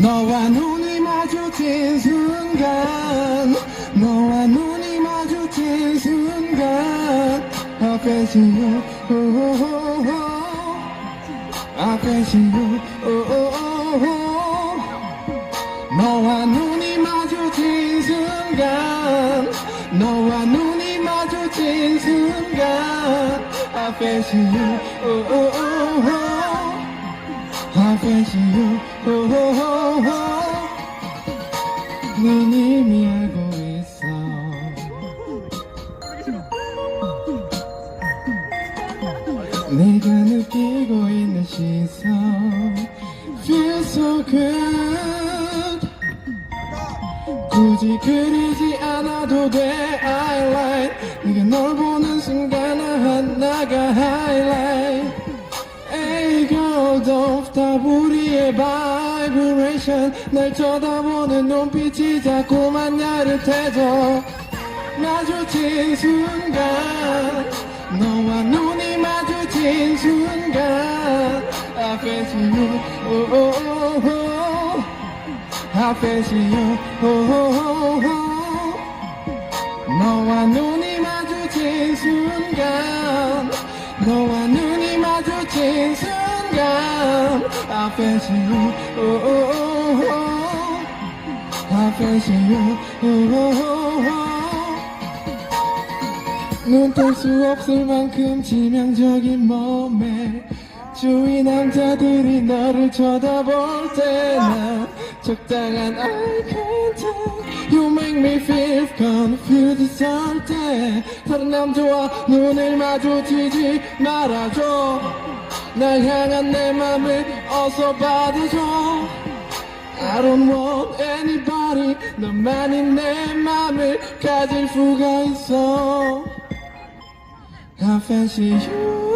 너와 눈이 마주친 순간 너와 눈이 마주친 순간 I face you oh, oh, oh, oh. I face you oh, oh, oh, oh. 너와 눈이 마주친 순간 너와 눈이 마주친 순간 I face you oh, oh, oh, oh. I oh, oh, oh, oh. 넌 이미 알고 있어 내가 느끼고 있는 시선 Feel so good 굳이 그리지 않아도 돼 highlight 네가 널 보는 순간 하나가 highlight don't stop 우리의 vibration 날 쳐다보는 눈빛이 자꾸만 태져 마주친 순간 너와 눈이 마주친 순간 I face you oh, oh, oh, oh. I face you oh, oh, oh, oh. 너와 눈이 마주친 순간 너와 눈이 마주친 순간 I face you oh, oh, oh, oh. I face you oh, oh, oh, oh. 눈뜰 수 없을 만큼 치명적인 몸에 주위 남자들이 너를 쳐다볼 때난 적당한 eye contact You make me feel confused 할때 다른 남자와 눈을 마주치지 말아줘 날 향한 내 맘을 어서 받아줘 I don't want anybody 너만이 내 맘을 가질 수가 있어 I fancy you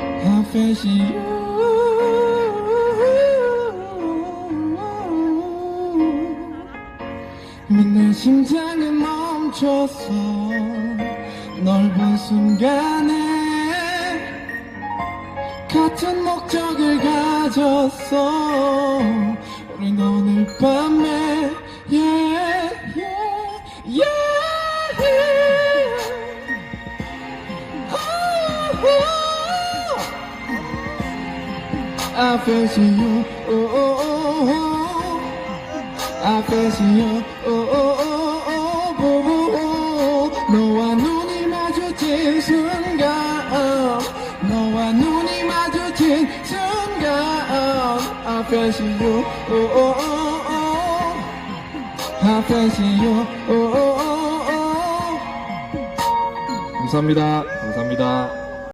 I fancy you 맨날 심장은 멈췄어 널본 순간에 같은 목적을 가졌어 우린 오늘 밤에 yeah, yeah, yeah. Oh, oh. Oh, oh, oh, oh. I fancy you oh, oh, oh, fancy you oh, oh, oh, oh. I fancy you oh, oh, oh, oh. 감사합니다. 감사합니다.